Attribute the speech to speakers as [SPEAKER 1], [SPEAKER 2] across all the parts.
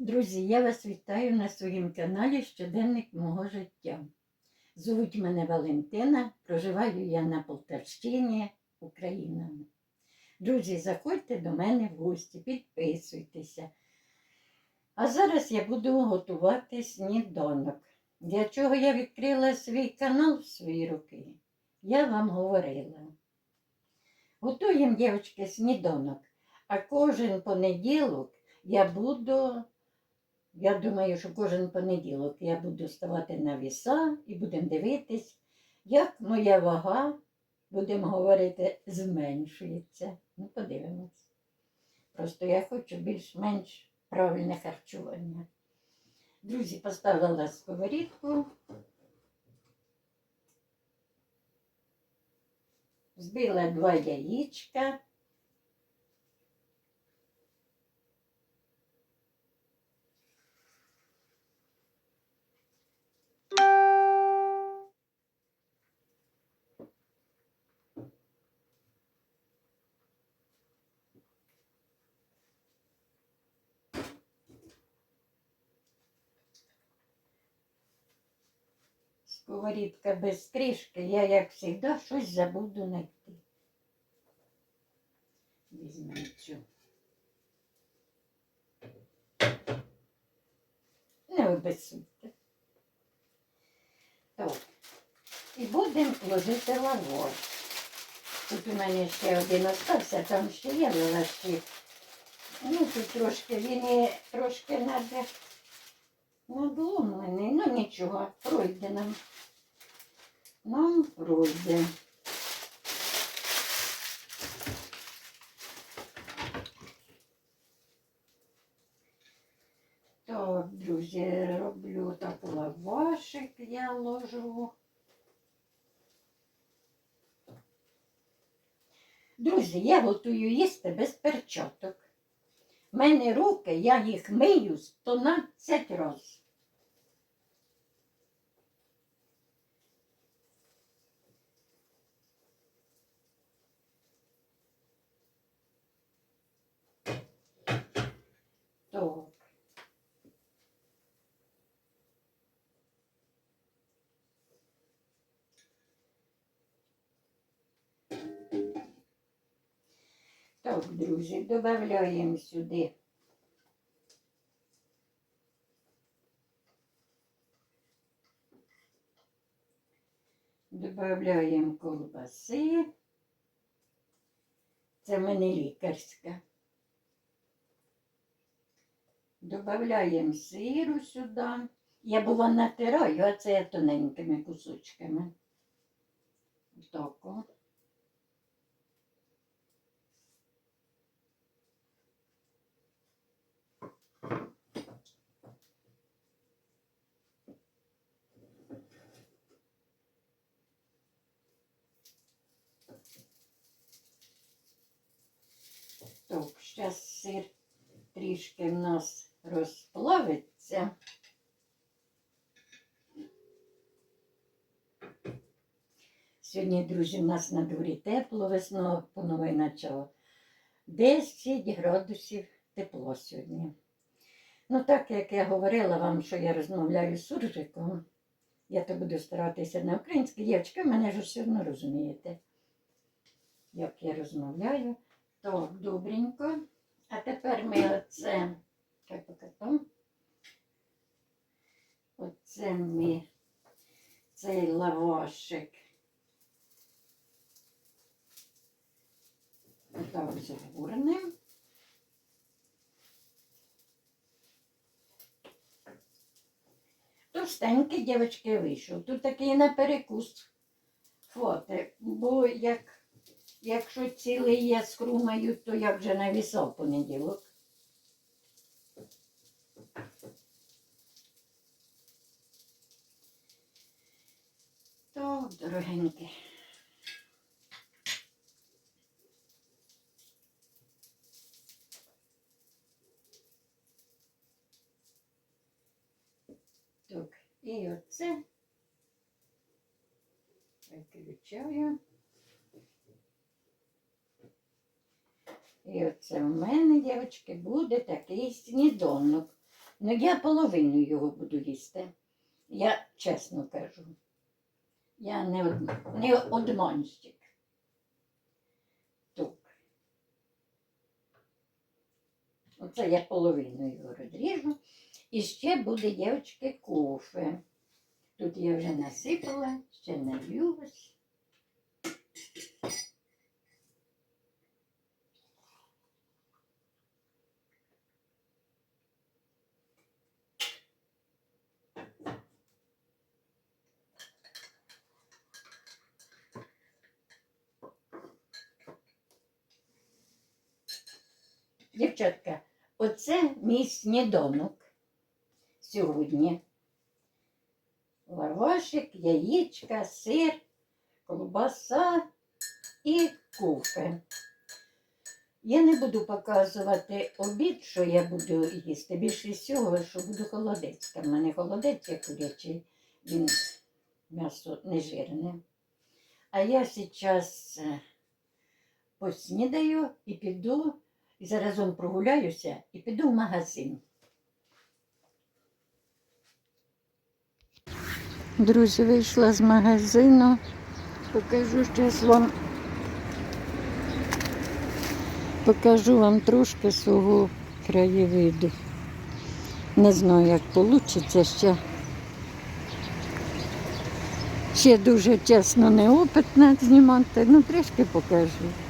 [SPEAKER 1] Друзі, я вас вітаю на своїм каналі Щоденник мого життя. Звуть мене Валентина, проживаю я на Полтавщині, Україна. Друзі, заходьте до мене в гості, підписуйтеся. А зараз я буду готувати сніданок. Для чого я відкрила свій канал в свої роки? Я вам говорила. Готуємо, дівчатки, сніданок, а кожен понеділок я буду я думаю, що кожен понеділок я буду ставати на віса і будемо дивитись, як моя вага, будемо говорити, зменшується. Ну, подивимось. Просто я хочу більш-менш правильне харчування. Друзі, поставила сковорідку. Збила два яєчка. Сковорідка без кришки, я, як завжди, щось забуду знайти. Візьмемо цю. Не обесудьте. Так. І будемо ложити лавор. Тут у мене ще один остався, там ще є лаваші. Ну, тут трошки він і трошки треба надломлений. Ну нічого, пройде нам. Нам пройде. Так, друзі, роблю так лавашик я ложу. Друзі, я готую їсти без перчаток. У мене руки, я їх мию 112 разів. Так, друзі, додаємо сюди. Добавляємо колбаси. Це мене лікарська. Добавляємо сиру сюди. Я була натираю, а це я тоненькими кусочками. Так. о. Так, зараз сир трішки в нас розплавиться. Сьогодні, друзі, у нас на дворі тепло, весно панове начало. 10 градусів тепло сьогодні. Ну, так як я говорила вам, що я розмовляю з суржиком, я то буду старатися на українській. Дівчатки, мене ж все одно розумієте, як я розмовляю. Так, добренько. А тепер ми оце, як оце ми цей лавашик отак загорнемо. Товстенький, дівчатки, вийшов. Тут такий на перекус фото, бо як Якщо цілий я скрумаю, то я вже навісав понеділок. Так, дорогенькі. І оце виключаю. І оце в мене, дівчатки, буде такий сніданок. Ну, я половину його буду їсти. Я чесно кажу. Я не, не одманщик. Так. Оце я половину його розріжу. І ще буде, дівчатки, кофе. Тут я вже насипала, ще налью. Дівчатка, оце мій сніданок сьогодні. Лавашик, яєчка, сир, колбаса і кофе. Я не буду показувати обід, що я буду їсти. Більше всього, що буду холодець. Там мене холодець є курячий, він м'ясо не жирне. А я зараз е, поснідаю і піду, і заразом прогуляюся і піду в магазин. Друзі, вийшла з магазину. Покажу зараз вам. Покажу вам трошки свого краєвиду. Не знаю, як вийде ще. Ще дуже чесно неопитна знімати, ну трішки покажу.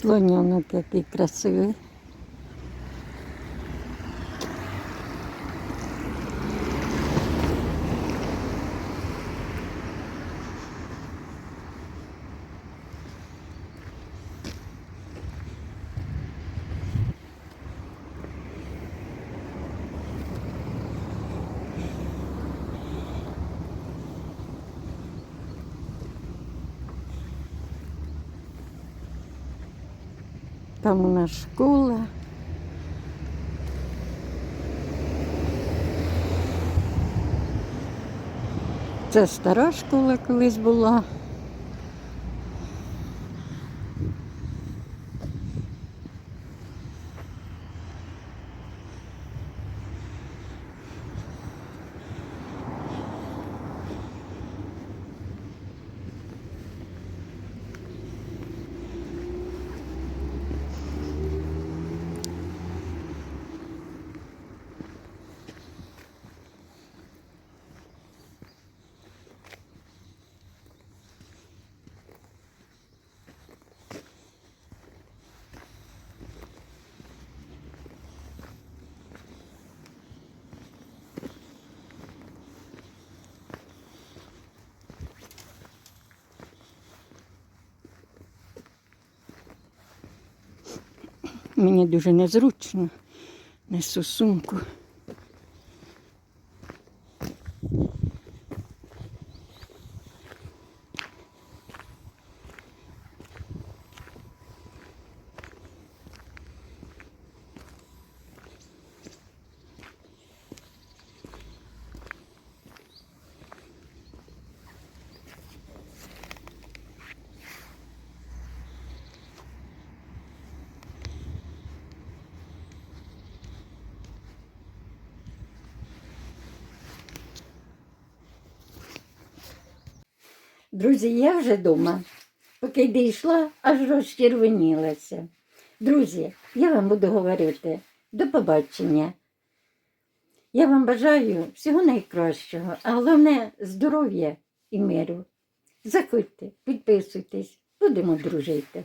[SPEAKER 1] Слоненок який красивий. Там у нас школа. Це стара школа колись була. Мені дуже незручно. Несу сумку. Друзі, я вже вдома. Поки дійшла, аж розчервонілася. Друзі, я вам буду говорити до побачення. Я вам бажаю всього найкращого, а головне здоров'я і миру. Заходьте, підписуйтесь, Будемо дружити.